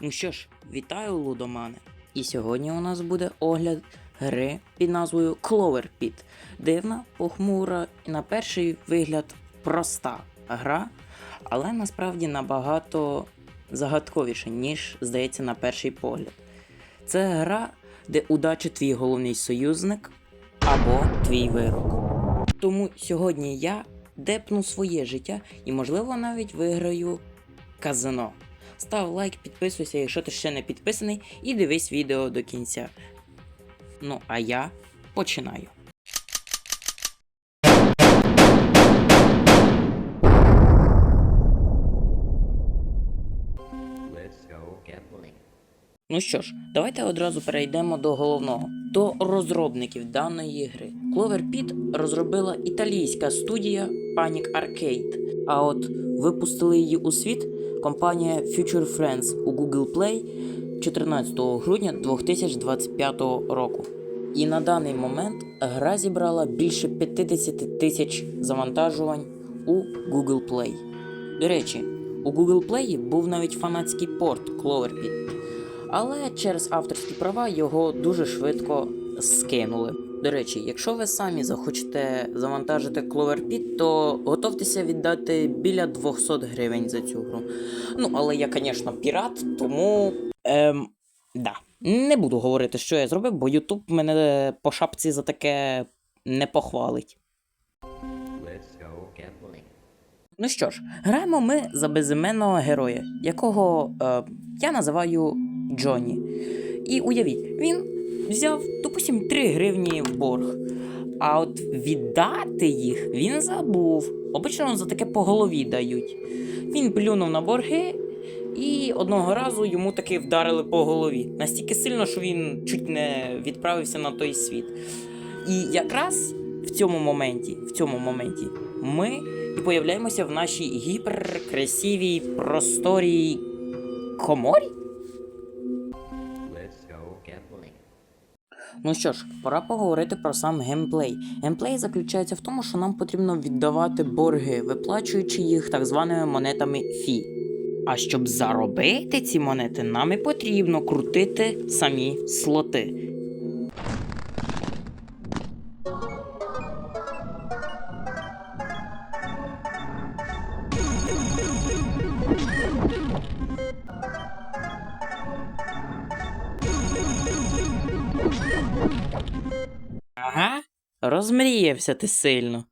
Ну що ж, вітаю лудомани. І сьогодні у нас буде огляд гри під назвою Clover Pit. Дивна, похмура і на перший вигляд проста гра, але насправді набагато загадковіша, ніж здається на перший погляд. Це гра, де удача твій головний союзник або твій вирок. Тому сьогодні я депну своє життя і, можливо, навіть виграю казино. Став лайк, підписуйся, якщо ти ще не підписаний, і дивись відео до кінця. Ну, а я починаю. Ну що ж, давайте одразу перейдемо до головного, до розробників даної гри. Clover Pit розробила італійська студія Panic Arcade, а от випустили її у світ компанія Future Friends у Google Play 14 грудня 2025 року. І на даний момент гра зібрала більше 50 тисяч завантажувань у Google Play. До речі, у Google Play був навіть фанатський порт Clover Pit, але через авторські права його дуже швидко скинули. До речі, якщо ви самі захочете завантажити Clover Pit, то готовтеся віддати біля 200 гривень за цю гру. Ну, але я, звісно, пірат, тому. Ем, да. Не буду говорити, що я зробив, бо YouTube мене по шапці за таке не похвалить. Ну що ж, граємо ми за безіменного героя, якого е, я називаю Джонні. І уявіть, він взяв, допустим, 3 гривні в борг. А от віддати їх він забув. Обично за таке по голові дають. Він плюнув на борги, і одного разу йому таки вдарили по голові. Настільки сильно, що він чуть не відправився на той світ. І якраз в цьому моменті, в цьому моменті, ми і появляємося в нашій гіперкрасивій просторій коморі. Let's go gambling. Ну що ж, пора поговорити про сам геймплей. Геймплей заключається в тому, що нам потрібно віддавати борги, виплачуючи їх так званими монетами фі. А щоб заробити ці монети, нам і потрібно крутити самі слоти. Ага, розмріявся ти сильно.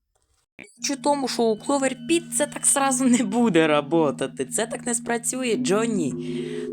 Чи тому, що у кловерпіт це так сразу не буде работати. Це так не спрацює, Джонні.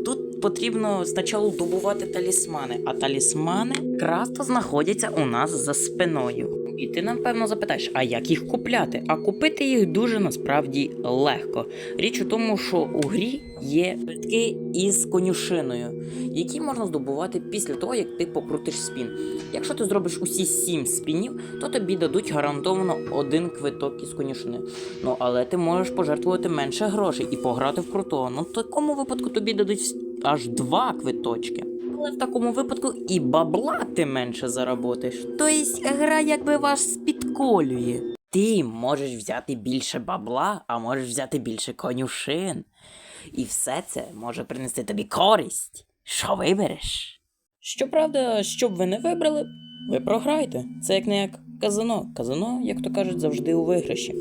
Тут потрібно спочатку добувати талісмани, а талісмани красто знаходяться у нас за спиною. І ти нам певно запитаєш, а як їх купляти? А купити їх дуже насправді легко. Річ у тому, що у грі є квитки із конюшиною, які можна здобувати після того, як ти покрутиш спін. Якщо ти зробиш усі сім спінів, то тобі дадуть гарантовано один квиток із конюшини. Ну але ти можеш пожертвувати менше грошей і пограти в крутого. Ну в такому випадку тобі дадуть аж два квиточки. Але в такому випадку і бабла ти менше заработаєш. Тобто гра якби вас підколює. Ти можеш взяти більше бабла, а можеш взяти більше конюшин. І все це може принести тобі користь. Що вибереш? Щоправда, що б ви не вибрали, ви програєте. Це як не як казино. Казино, як то кажуть, завжди у виграші.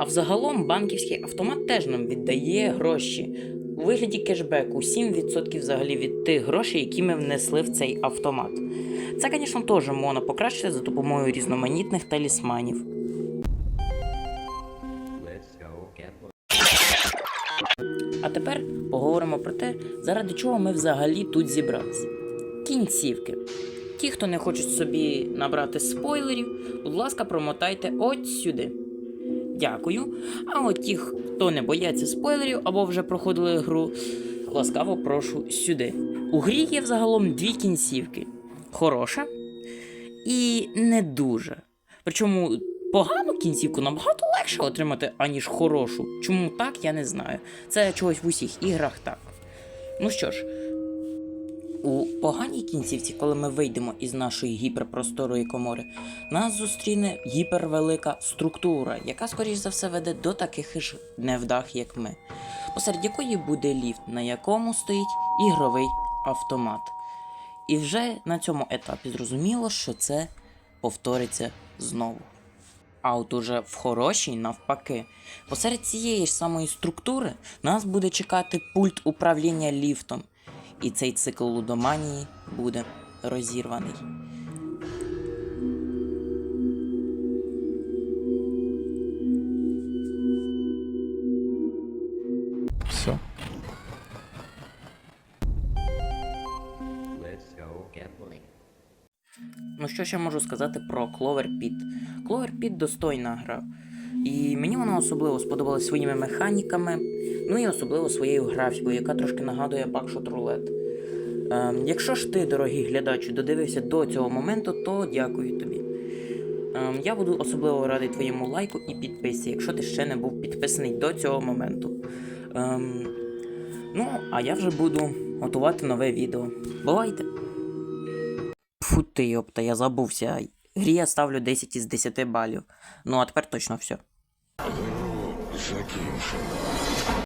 А взагалом банківський автомат теж нам віддає гроші у вигляді кешбеку 7% взагалі від тих грошей, які ми внесли в цей автомат. Це, звісно, теж можна покращити за допомогою різноманітних талісманів. А тепер поговоримо про те, заради чого ми взагалі тут зібралися. Кінцівки. Ті, хто не хочуть собі набрати спойлерів, будь ласка, промотайте от сюди. Дякую. А от ті, хто не бояться спойлерів або вже проходили гру, ласкаво прошу сюди. У грі є взагалом дві кінцівки: хороша і не дуже. Причому погану кінцівку набагато легше отримати, аніж хорошу. Чому так, я не знаю. Це чогось в усіх іграх так. Ну що ж, у поганій кінцівці, коли ми вийдемо із нашої гіперпросторої комори, нас зустріне гіпервелика структура, яка, скоріш за все, веде до таких ж невдах, як ми, посеред якої буде ліфт, на якому стоїть ігровий автомат. І вже на цьому етапі зрозуміло, що це повториться знову. А от уже в хорошій навпаки. Посеред цієї ж самої структури нас буде чекати пульт управління ліфтом, і цей цикл лудоманії буде розірваний. Все. Ну що ще можу сказати про Clover Pit? Clover Pit достойна гра. І мені вона особливо сподобалась своїми механіками, ну і особливо своєю графікою, яка трошки нагадує Backshot Roulette. Ем, якщо ж ти, дорогий глядачу, додивився до цього моменту, то дякую тобі. Ем, я буду особливо радий твоєму лайку і підписці, якщо ти ще не був підписаний до цього моменту. Ем, ну, а я вже буду готувати нове відео. Бувайте! Фу ти, йопта, я забувся. Грі я ставлю 10 із 10 балів. Ну а тепер точно все. Закінчено.